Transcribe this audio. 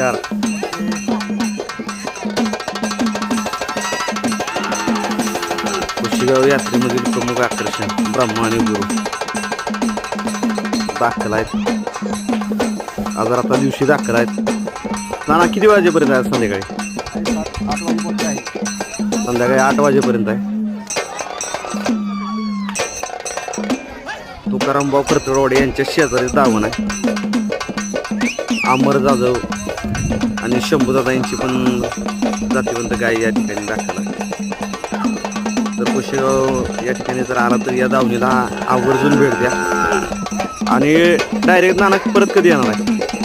नमस्कार कुशीगाव यात्रेमधील प्रमुख आकर्षण ब्रह्मा आणि गुरु दाखल आहेत आज आता दिवशी दाखल आहेत नाना किती वाजेपर्यंत आहे आज संध्याकाळी आठ वाजेपर्यंत आहे संध्याकाळी आठ वाजेपर्यंत आहे तुकारामभाऊ करतडवाडे यांच्या शेजारी दावण आहे अमर जाधव आणि शंभूदादा यांची पण जातीवंत गाय या ठिकाणी दाखवला तर कुशेगाव या ठिकाणी जर आला तर या दावणीला आवर्जून भेट द्या. आणि डायरेक्ट नाना परत कधी येणार आहे?